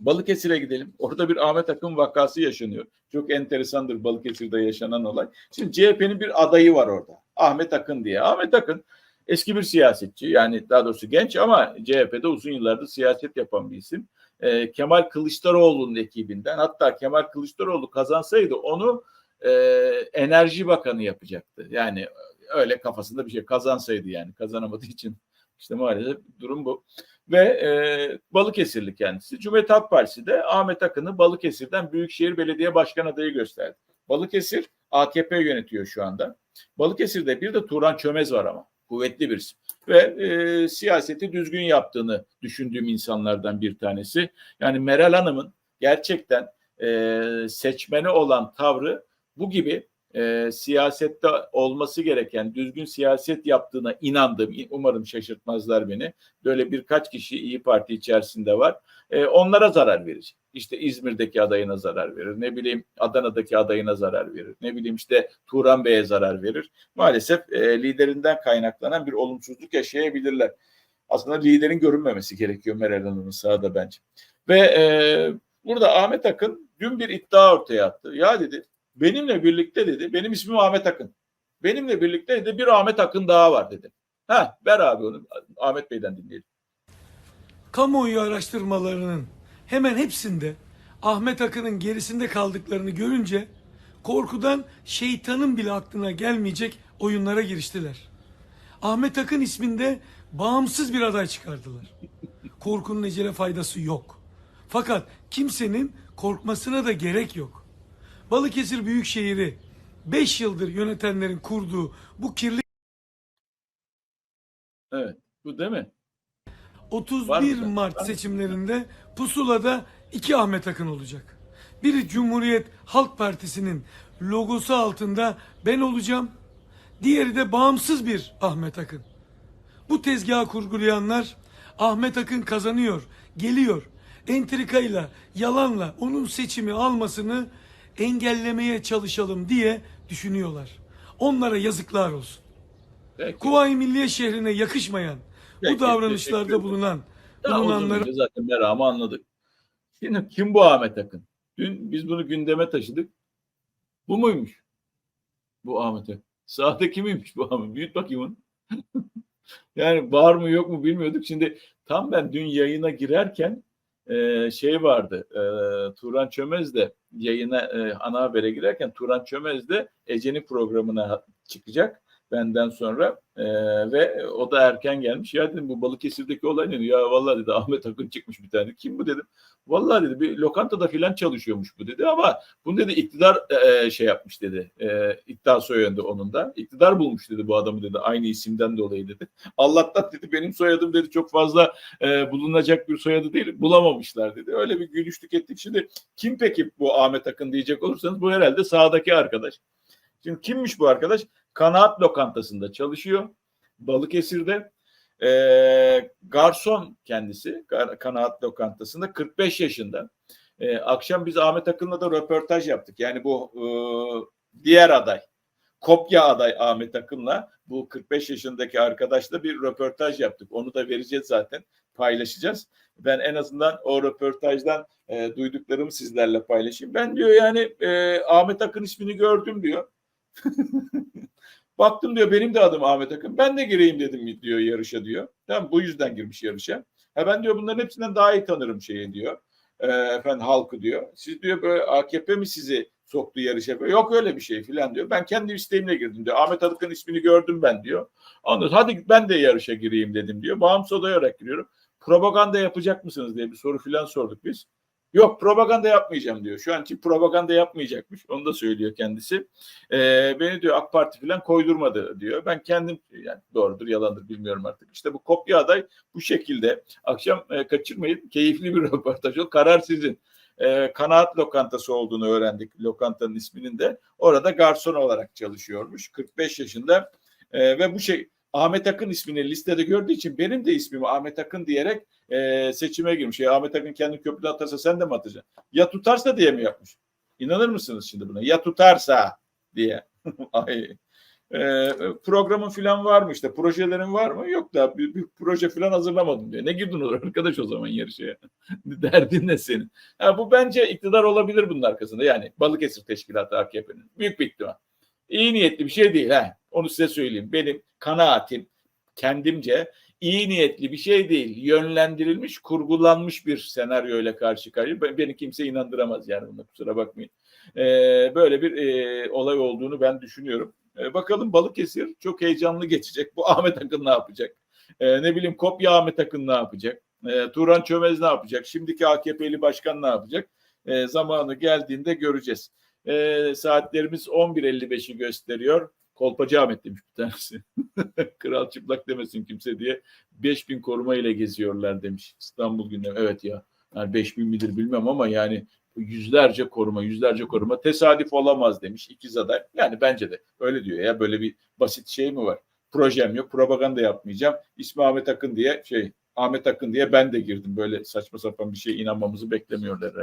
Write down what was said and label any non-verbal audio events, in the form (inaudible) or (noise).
Balıkesir'e gidelim. (laughs) Orada bir Ahmet Akın vakası yaşanıyor. Çok enteresandır Balıkesir'de yaşanan olay. Şimdi CHP'nin bir adayı var orada. Ahmet Akın diye. Ahmet Akın eski bir siyasetçi. Yani daha doğrusu genç ama CHP'de uzun yıllardır siyaset yapan bir isim. Ee, Kemal Kılıçdaroğlu'nun ekibinden. Hatta Kemal Kılıçdaroğlu kazansaydı onu e, Enerji Bakanı yapacaktı. Yani öyle kafasında bir şey kazansaydı yani kazanamadığı için işte maalesef durum bu. Ve e, Balıkesirli kendisi. Cumhuriyet Halk Partisi de Ahmet Akın'ı Balıkesir'den Büyükşehir Belediye Başkan adayı gösterdi. Balıkesir AKP yönetiyor şu anda. Balıkesir'de bir de Turan Çömez var ama kuvvetli birisi. Ve e, siyaseti düzgün yaptığını düşündüğüm insanlardan bir tanesi. Yani Meral Hanım'ın gerçekten e, seçmene olan tavrı bu gibi e, siyasette olması gereken düzgün siyaset yaptığına inandım. Umarım şaşırtmazlar beni. Böyle birkaç kişi İyi Parti içerisinde var. E, onlara zarar verecek. İşte İzmir'deki adayına zarar verir. Ne bileyim Adana'daki adayına zarar verir. Ne bileyim işte Turan Bey'e zarar verir. Maalesef e, liderinden kaynaklanan bir olumsuzluk yaşayabilirler. Aslında liderin görünmemesi gerekiyor Meral Hanım'ın sahada bence. Ve e, burada Ahmet Akın dün bir iddia ortaya attı. Ya dedi benimle birlikte dedi benim ismim Ahmet Akın. Benimle birlikte dedi bir Ahmet Akın daha var dedi. Ha ver abi onu Ahmet Bey'den dinleyelim. kamuoyu araştırmalarının hemen hepsinde Ahmet Akın'ın gerisinde kaldıklarını görünce korkudan şeytanın bile aklına gelmeyecek oyunlara giriştiler. Ahmet Akın isminde bağımsız bir aday çıkardılar. Korkunun ecele faydası yok. Fakat kimsenin korkmasına da gerek yok. Balıkesir Büyükşehir'i 5 yıldır yönetenlerin kurduğu bu kirli Evet bu değil mi? 31 Var mı? Mart seçimlerinde pusulada iki Ahmet Akın olacak. Biri Cumhuriyet Halk Partisi'nin logosu altında ben olacağım. Diğeri de bağımsız bir Ahmet Akın. Bu tezgahı kurgulayanlar Ahmet Akın kazanıyor, geliyor. Entrikayla, yalanla onun seçimi almasını engellemeye çalışalım diye düşünüyorlar. Onlara yazıklar olsun. Peki. Kuvayi Milliye şehrine yakışmayan Peki, bu davranışlarda bulunan Daha önce zaten meramı anladık. Şimdi kim bu Ahmet Akın? Dün biz bunu gündeme taşıdık. Bu muymuş? Bu Ahmet Akın. Sahte kimiymiş bu Ahmet? Büyüt bakayım onu. (laughs) yani var mı yok mu bilmiyorduk. Şimdi tam ben dün yayına girerken e, şey vardı. E, Turan Çömez de yayına e, ana habere girerken Turan Çömez de Ece'nin programına çıkacak benden sonra E, ve o da erken gelmiş. Ya dedim bu Balıkesir'deki olay ne? Ya vallahi dedi Ahmet Akın çıkmış bir tane. Kim bu dedim. Vallahi dedi bir lokantada filan çalışıyormuş bu dedi ama bunu dedi iktidar e, şey yapmış dedi. E, iddia soyadı onun da. İktidar bulmuş dedi bu adamı dedi. Aynı isimden dolayı dedi. Allah'tan dedi benim soyadım dedi çok fazla e, bulunacak bir soyadı değil. Bulamamışlar dedi. Öyle bir gülüştük ettik. Şimdi kim peki bu Ahmet Akın diyecek olursanız bu herhalde sağdaki arkadaş. Şimdi kimmiş bu arkadaş? Kanaat lokantasında çalışıyor. Balıkesir'de. Ee, garson kendisi kanaat lokantasında 45 yaşında. Ee, akşam biz Ahmet Akın'la da röportaj yaptık. Yani bu e, diğer aday, kopya aday Ahmet Akın'la bu 45 yaşındaki arkadaşla bir röportaj yaptık. Onu da vereceğiz zaten, paylaşacağız. Ben en azından o röportajdan e, duyduklarımı sizlerle paylaşayım. Ben diyor yani e, Ahmet Akın ismini gördüm diyor. (laughs) Baktım diyor benim de adım Ahmet Akın. Ben de gireyim dedim diyor yarışa diyor. Tamam bu yüzden girmiş yarışa. Ha ben diyor bunların hepsinden daha iyi tanırım şeyi diyor. Ee, efendim halkı diyor. Siz diyor böyle AKP mi sizi soktu yarışa? Yok öyle bir şey filan diyor. Ben kendi isteğimle girdim diyor. Ahmet Akın ismini gördüm ben diyor. Sonra hadi ben de yarışa gireyim dedim diyor. Bağımsız aday olarak giriyorum. Propaganda yapacak mısınız diye bir soru filan sorduk biz. Yok propaganda yapmayacağım diyor. Şu an için propaganda yapmayacakmış. Onu da söylüyor kendisi. Ee, beni diyor AK Parti falan koydurmadı diyor. Ben kendim yani doğrudur yalandır bilmiyorum artık. İşte bu kopya aday bu şekilde. Akşam e, kaçırmayın. Keyifli bir (laughs) röportaj o. Karar sizin. E, kanaat lokantası olduğunu öğrendik. Lokantanın isminin de. Orada garson olarak çalışıyormuş. 45 yaşında E, ve bu şey Ahmet Akın ismini listede gördüğü için benim de ismimi Ahmet Akın diyerek e, seçime girmiş. Ya Ahmet Akın kendi köprüde atarsa sen de mi atacaksın? Ya tutarsa diye mi yapmış? İnanır mısınız şimdi buna? Ya tutarsa diye. (laughs) Ay. Ee, programın falan var mı işte projelerin var mı? Yok da bir, bir proje falan hazırlamadım diyor. Ne girdin oraya arkadaş o zaman yarışaya? (laughs) Derdin ne senin? Ha, bu bence iktidar olabilir bunun arkasında. Yani Balıkesir Teşkilatı AKP'nin. Büyük bir ihtimal. İyi niyetli bir şey değil. Ha. Onu size söyleyeyim. Benim kanaatim kendimce iyi niyetli bir şey değil. Yönlendirilmiş, kurgulanmış bir senaryoyla karşı karşıya. Ben- Beni kimse inandıramaz yani buna kusura bakmayın. Ee, böyle bir e, olay olduğunu ben düşünüyorum. Ee, bakalım Balıkesir çok heyecanlı geçecek. Bu Ahmet Akın ne yapacak? Ee, ne bileyim Kopya Ahmet Akın ne yapacak? Ee, Turan Çömez ne yapacak? Şimdiki AKP'li başkan ne yapacak? Ee, zamanı geldiğinde göreceğiz. Ee, saatlerimiz 11.55'i gösteriyor. Kolpacı Ahmet demiş bir tanesi. (laughs) Kral çıplak demesin kimse diye 5000 koruma ile geziyorlar demiş İstanbul gündemi. Evet ya yani 5000 midir bilmem ama yani yüzlerce koruma, yüzlerce koruma tesadüf olamaz demiş ikiz aday. Yani bence de öyle diyor ya böyle bir basit şey mi var? Projem yok, propaganda yapmayacağım. İsmi Ahmet Akın diye şey Ahmet Akın diye ben de girdim. Böyle saçma sapan bir şeye inanmamızı beklemiyorlar.